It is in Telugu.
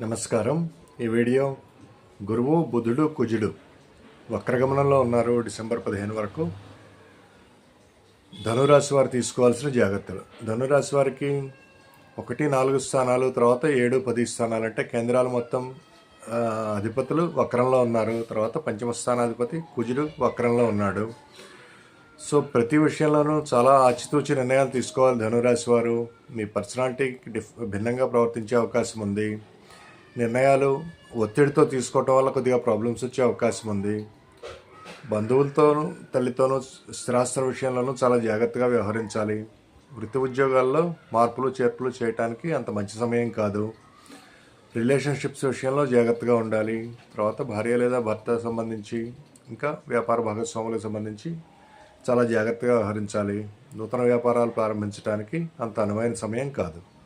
నమస్కారం. ఈ వీడియో గురువు బుధుడు కుజుడు వక్రగమనంలో ఉన్నారు డిసెంబర్ పదిహేను వరకు. ధనురాశి వారు తీసుకోవాల్సిన జాగ్రత్తలు. ధనురాశి వారికి ఒకటి నాలుగు స్థానాలు తర్వాత ఏడు పది స్థానాలు అంటే కేంద్రాలు మొత్తం అధిపతులు వక్రంలో ఉన్నారు. తర్వాత పంచమ స్థానాధిపతి కుజుడు వక్రంలో ఉన్నాడు. సో ప్రతి విషయంలోనూ చాలా ఆచితూచి నిర్ణయాలు తీసుకోవాలి ధనురాశి వారు. మీ పర్సనాలిటీకి డిఫ్ భిన్నంగా ప్రవర్తించే అవకాశం ఉంది. నిర్ణయాలు ఒత్తిడితో తీసుకోవటం వల్ల కొద్దిగా ప్రాబ్లమ్స్ వచ్చే అవకాశం ఉంది. బంధువులతోనూ తల్లితోనూ స్థిరాస్తుల విషయంలోనూ చాలా జాగ్రత్తగా వ్యవహరించాలి. వృత్తి ఉద్యోగాల్లో మార్పులు చేర్పులు చేయడానికి అంత మంచి సమయం కాదు. రిలేషన్షిప్స్ విషయంలో జాగ్రత్తగా ఉండాలి. తర్వాత భార్య లేదా భర్త సంబంధించి ఇంకా వ్యాపార భాగస్వాములకు సంబంధించి చాలా జాగ్రత్తగా వ్యవహరించాలి. నూతన వ్యాపారాలు ప్రారంభించడానికి అంత అనువైన సమయం కాదు.